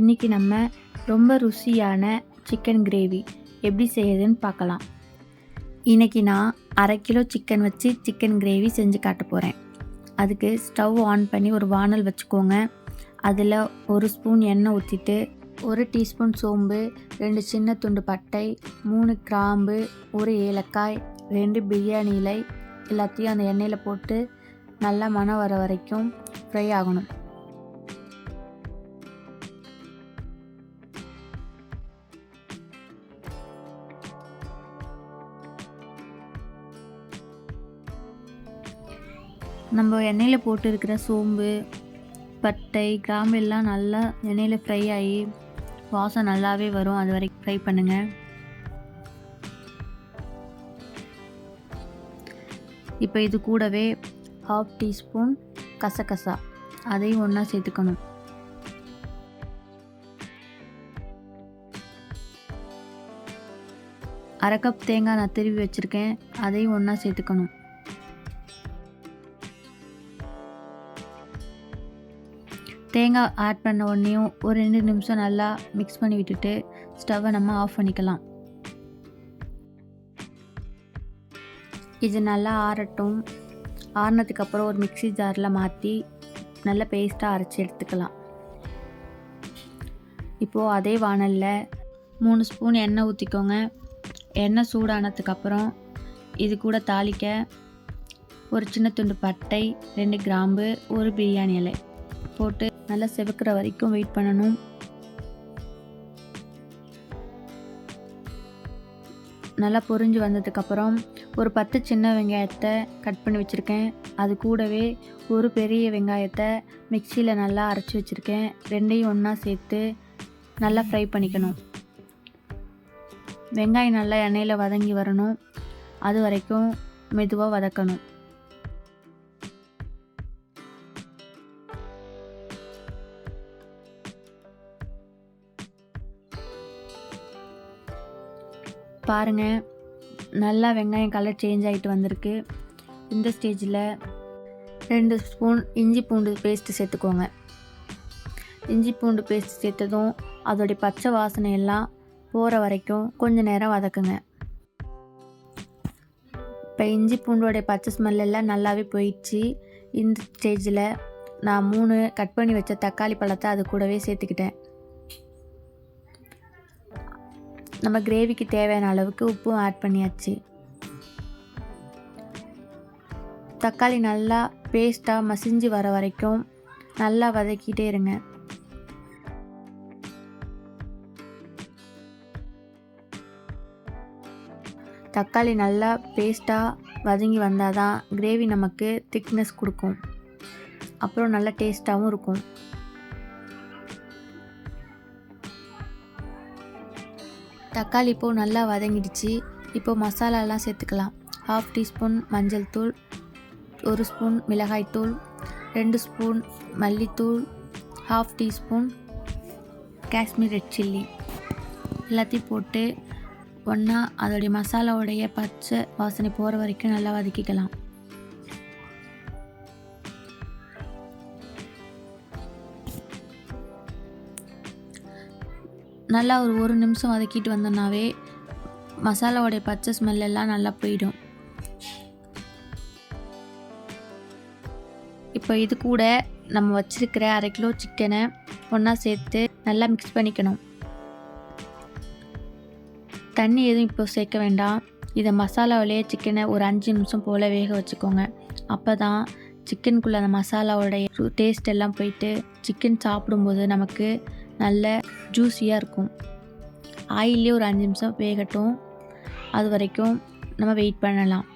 இன்றைக்கி நம்ம ரொம்ப ருசியான சிக்கன் கிரேவி எப்படி செய்யுதுன்னு பார்க்கலாம். இன்றைக்கி நான் அரை கிலோ சிக்கன் வச்சு சிக்கன் கிரேவி செஞ்சு காட்ட போகிறேன் அதுக்கு ஸ்டவ் ஆன் பண்ணி ஒரு வானல் வச்சுக்கோங்க. அதில் ஒரு ஸ்பூன் எண்ணெய் ஊற்றிட்டு ஒரு டீஸ்பூன் சோம்பு ரெண்டு சின்ன துண்டு பட்டை மூணு கிராம்பு ஒரு ஏலக்காய் ரெண்டு பிரியாணி இலை எல்லாத்தையும் அந்த எண்ணெயில் போட்டு நல்லா மணம் வர வரைக்கும் ஃப்ரை ஆகணும். நம்ம எண்ணெயில் போட்டு இருக்கிற சோம்பு பட்டை கிராம்பு எல்லாம் நல்லா எண்ணெயில் ஃப்ரை ஆகி வாசம் நல்லாவே வரும். அது வரைக்கும் ஃப்ரை பண்ணுங்கள் இப்போ இது கூடவே ஹாஃப் டீஸ்பூன் கசகசா. அதையும் ஒன்றா சேர்த்துக்கணும். அரை கப் தேங்காய் நான் திருவி வச்சுருக்கேன். அதையும் ஒன்றா சேர்த்துக்கணும். தேங்காய் ஆட் பண்ண உடனேயும் ஒரு ரெண்டு நிமிஷம் நல்லா மிக்ஸ் பண்ணி விட்டுட்டு ஸ்டவ்வை நம்ம ஆஃப் பண்ணிக்கலாம். இது நல்லா ஆறட்டும். ஆறினதுக்கப்புறம் ஒரு மிக்சி ஜாரில் மாற்றி நல்ல பேஸ்ட்டாக அரைச்சி எடுத்துக்கலாம். இப்போது அதே வானலில் மூணு ஸ்பூன் எண்ணெய் ஊற்றிக்கோங்க எண்ணெய் சூடானதுக்கப்புறம் இது கூட தாளிக்க ஒரு சின்ன துண்டு பட்டை ரெண்டு கிராம்பு ஒரு பிரியாணி இலை போட்டு நல்லா செவக்கிற வரைக்கும் வெயிட் பண்ணணும். நல்லா பொரிஞ்சு வந்ததுக்கப்புறம் ஒரு பத்து சின்ன வெங்காயத்தை கட் பண்ணி வச்சுருக்கேன். அது கூடவே ஒரு பெரிய வெங்காயத்தை மிக்சியில் நல்லா அரைச்சி வச்சுருக்கேன். ரெண்டையும் ஒன்றா சேர்த்து நல்லா ஃப்ரை பண்ணிக்கணும். வெங்காயம் நல்லா எண்ணெயில் வதங்கி வரணும். அது வரைக்கும் மெதுவாக வதக்கணும். பாருங்கள் நல்லா வெங்காயம் கலர் சேஞ்ச் ஆகிட்டு வந்திருக்கு. இந்த ஸ்டேஜில் ரெண்டு ஸ்பூன் இஞ்சி பூண்டு பேஸ்ட்டு சேர்த்துக்கோங்க. இஞ்சி பூண்டு பேஸ்ட் சேர்த்ததும் அதோடைய பச்சை வாசனை எல்லாம் போகிற வரைக்கும் கொஞ்சம் நேரம் வதக்குங்க. இப்போ இஞ்சி பூண்டோடைய பச்சை ஸ்மெல் எல்லாம் நல்லாவே போயிடுச்சு. இந்த ஸ்டேஜில் நான் மூணு கட் பண்ணி வச்ச தக்காளி பழத்தை அது கூடவே சேர்த்துக்கிட்டேன். நம்ம கிரேவிக்கு தேவையான அளவுக்கு உப்பும் ஆட் பண்ணியாச்சு. தக்காளி நல்லா பேஸ்ட்டாக மசிஞ்சு வர வரைக்கும் நல்லா வதக்கிட்டே இருங்க. தக்காளி நல்லா பேஸ்ட்டாக வதங்கி வந்தால் தான் கிரேவி நமக்கு திக்னஸ் கொடுக்கும். அப்புறம் நல்லா டேஸ்ட்டாகவும் இருக்கும். தக்காளி இப்போது நல்லா வதங்கிடுச்சு. இப்போது மசாலாலாம் சேர்த்துக்கலாம். ஹாஃப் டீஸ்பூன் மஞ்சள் தூள் ஒரு ஸ்பூன் மிளகாய்த்தூள் ரெண்டு ஸ்பூன் மல்லித்தூள் half teaspoon Kashmir red chilli எல்லாத்தையும் போட்டு ஒன்றா அதோடைய மசாலாவுடைய பச்சை வாசனை போகிற வரைக்கும் நல்லா வதக்கிக்கலாம். நல்லா ஒரு ஒரு நிமிஷம் வதக்கிட்டு வந்தோம்னாவே மசாலாவோடைய பச்சை ஸ்மெல் எல்லாம் நல்லா போயிடும். இப்போ இது கூட நம்ம வச்சிருக்கிற அரை கிலோ சிக்கனை ஒன்றா சேர்த்து நல்லா மிக்ஸ் பண்ணிக்கணும். தண்ணி எதுவும் இப்போ சேர்க்க வேண்டாம். இதை மசாலாவிலேயே சிக்கனை ஒரு அஞ்சு நிமிஷம் போல் வேக வச்சுக்கோங்க. அப்போ தான் சிக்கனுக்குள்ளே அந்த மசாலாவோடைய டேஸ்ட் எல்லாம் போயிட்டு சிக்கன் சாப்பிடும்போது நமக்கு நல்ல ஜூஸியாக இருக்கும். ஆயிலே ஒரு அஞ்சு நிமிஷம் வேகட்டும். அது வரைக்கும் நம்ம வெயிட் பண்ணலாம்.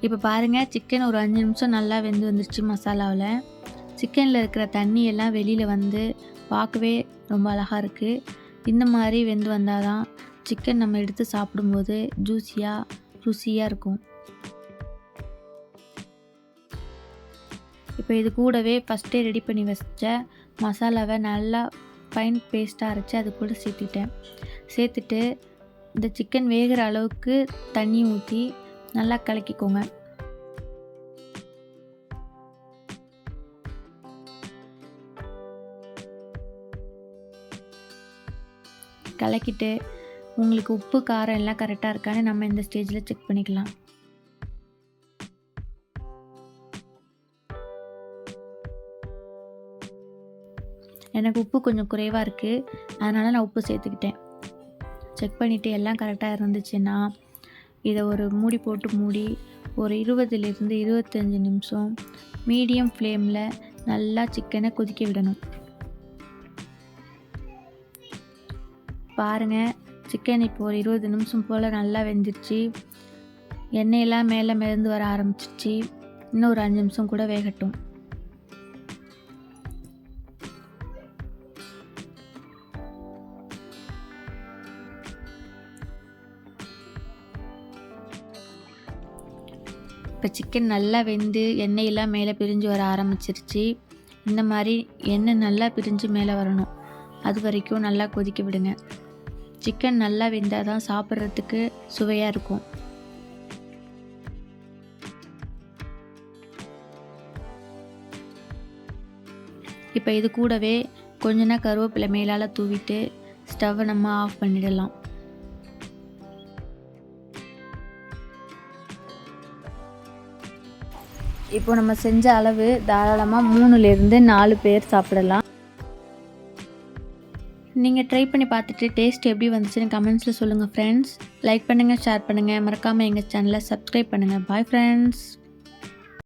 இப்போ பாருங்கள் சிக்கன் ஒரு அஞ்சு நிமிஷம் நல்லா வெந்து வந்துருச்சு மசாலாவில். சிக்கனில் இருக்கிற தண்ணி எல்லாம் வெளியில் வந்து பார்க்கவே ரொம்ப அழகாக இருக்குது இந்த மாதிரி வெந்து வந்தால் தான் சிக்கன் நம்ம எடுத்து சாப்பிடும்போது ஜூஸியாக ருசியாக இருக்கும். இப்போ இது கூடவே ஃபஸ்ட்டே ரெடி பண்ணி வச்ச மசாலாவை நல்லா ஃபைன் பேஸ்ட்டாக அரைச்சி அது கூட சேர்த்துட்டேன் சேர்த்துட்டு இந்த சிக்கன் வேகிற அளவுக்கு தண்ணி ஊற்றி நல்லா கலக்கிக்கோங்க. கலக்கிட்டு உங்களுக்கு உப்பு காரம் எல்லாம் கரெக்டாக இருக்கான்னு நம்ம இந்த ஸ்டேஜில் செக் பண்ணிக்கலாம். எனக்கு உப்பு கொஞ்சம் குறைவாக இருக்குது அதனால் நான் உப்பு சேர்த்துக்கிட்டேன். செக் பண்ணிவிட்டு எல்லாம் கரெக்டாக இருந்துச்சுன்னா இதை ஒரு மூடி போட்டு மூடி ஒரு இருபதுலேருந்து இருபத்தஞ்சி நிமிஷம் மீடியம் ஃப்ளேமில் நல்லா சிக்கனை கொதிக்க விடணும். பாருங்கள் சிக்கன் இப்போ ஒரு இருபது நிமிஷம் போல் நல்லா வெந்துடுச்சு எண்ணெயெல்லாம் மேலே மிதந்து வர ஆரம்பிச்சிச்சு இன்னும் ஒரு அஞ்சு நிமிஷம் கூட வேகட்டும். இப்போ சிக்கன் நல்லா வெந்து எண்ணெயெல்லாம் மேலே பிரிஞ்சு வர ஆரம்பிச்சிருச்சு. இந்த மாதிரி எண்ணெய் நல்லா பிரிஞ்சு மேலே வரணும். அது வரைக்கும் நல்லா கொதிக்க விடுங்க. சிக்கன் நல்லா வெந்தால் தான் சாப்பிட்றதுக்கு சுவையாக இருக்கும். இப்போ இது கூடவே கொஞ்ச நேரம் கருவேப்பிலை மேலால் தூவிட்டு ஸ்டவ்வை நம்ம ஆஃப் பண்ணிடலாம். இப்போ நம்ம செஞ்ச அளவு தாராளமாக மூணுலேருந்து நாலு பேர் சாப்பிடலாம். நீங்கள் ட்ரை பண்ணி பார்த்துட்டு டேஸ்ட் எப்படி வந்துச்சுன்னு கமெண்ட்ஸில் சொல்லுங்கள் ஃப்ரெண்ட்ஸ் லைக் பண்ணுங்கள் ஷேர் பண்ணுங்கள் மறக்காமல் எங்கள் சேனலை சப்ஸ்கிரைப் பண்ணுங்கள் பாய் ஃப்ரெண்ட்ஸ்